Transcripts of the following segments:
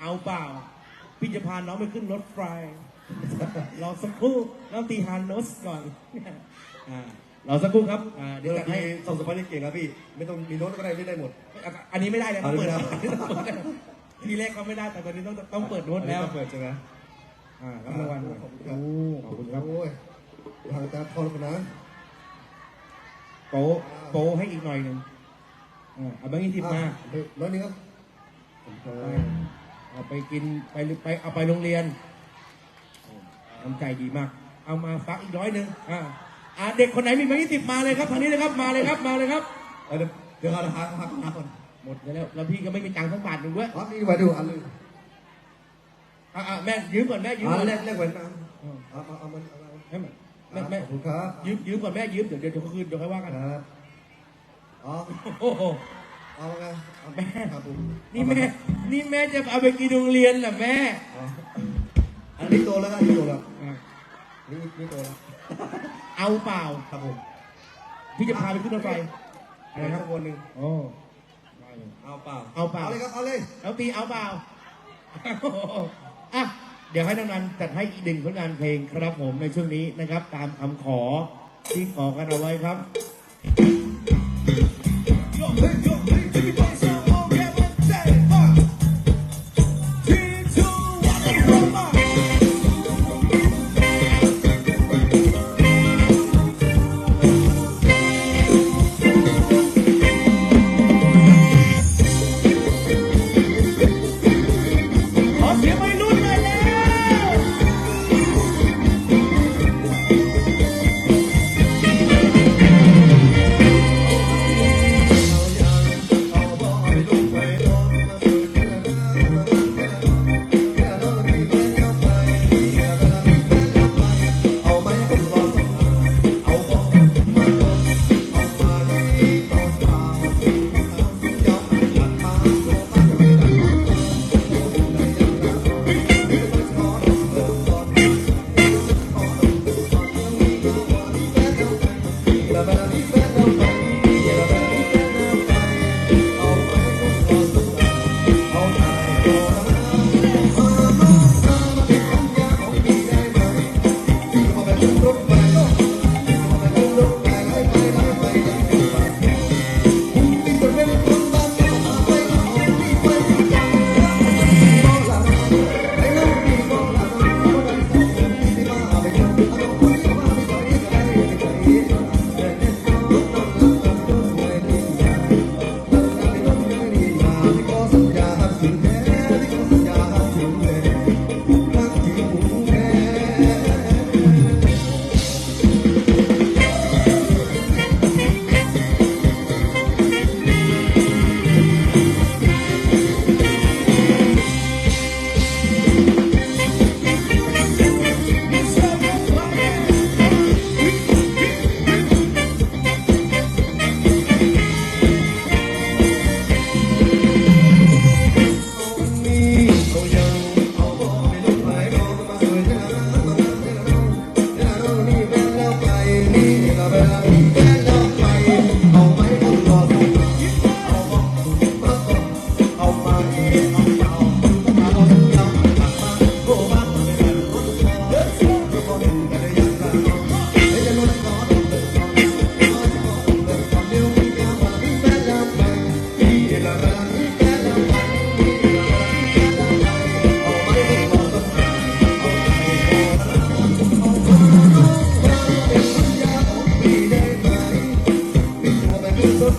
เอาเปล่า พี่จะพาน้องไปขึ้นรถไฟรอสักครู่น้องตีฮานโนสก่อนอ่ารอสักครู่ครับอ่าเดี๋เดี๋ยยววจัดให้พี่ส่งสปาร์ตเก่งครับพี่ ไม่ต้องมีโน้ตก็ได้ไม่ได้หมด อันนี้ไม่ได้แล้วต้องเปิดอัแล้วนนี้ไม่ได้ ทีแรกเขาไม่ได้แต่ตอนนี้ต้องต้องเปิดโน้ตแล้วเปิดใช่ไหมอ่ารับรางวัลหน่อยขอบคุณครับโอ้ขอบคุณครับโอ้ยทางการทอนกันนะโป๊ะโป๊ะให้อีกหน่อยหนึ่งอ่าเอาแบงค์ยี่สิบมาเฮ้ยร้อยหนึงครับผมไป เอาไปกินไปไปเอาไปโรงเรียนน้ำใจดีมาก เอามาฟักอีกร้อยหนึ่งอ่าอ่าเด็กคนไหนมีแบงค์ยี่สิบมาเลยครับทางนี้เลยครับมาเลยครับมาเลยครับเอาเดี๋ยวเดี๋ยวหาหาหาหาก่อนหมดไปแล้วแล้วพี่ก็ไม่มีตังค์สักบาทหนึ่งด้วยอ๋อนี่ไปดูอันเลยอ่าอ่าแม่ยืมก่อนแม่ยืมอ่าก่อนแรกแรกแหวนมาอืมเอาเอาเอามันเอามันให้แม่แม่แม่ขอบคุณครับยืมยืมก่อนแม่ยืมเดี๋ยวเดี๋ยวเดี๋ยวคืนเดี๋ยวค่อยว่ากันครับอ๋อโอ้โห เอาไงเอาแม่ครับผมนี่แม่ นี่แม่จะเอาไปกินโรงเรียนเหรอแม่อ๋ออันนี้โตแล้วครับอันนี้โตแล้วอะนี่นี่โตแล้วเอาเปล่า ครับผมพี่จะพาไปขึ้นรถไฟอะอะไรไรคครัรับบคนหนึ่งโอ้เอาเปล่าเอาเปล่า เอาเลยครับเอาเลยแล้วตีเอาเปล่าอะเดี๋ยวให้น้องนันจัดให้อีกหนึ่งผลงานเพลงครับผมในช่วงนี้นะครับ ตามคำขอที่ขอกันเอาไว้ครับขอเสียงวัย รุ่น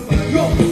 สุ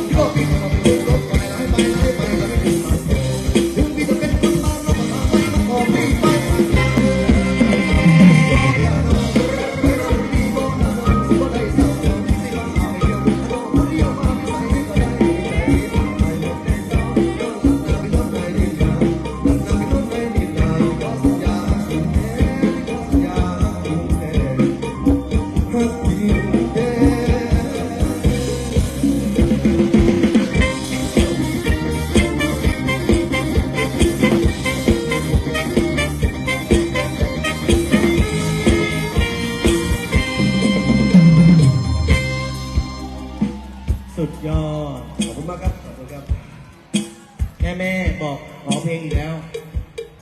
แม่แม่บอกขอเพลงอีกแล้ว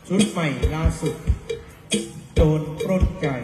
ชุดใหม่ล่าสุดโจรปล้นไก่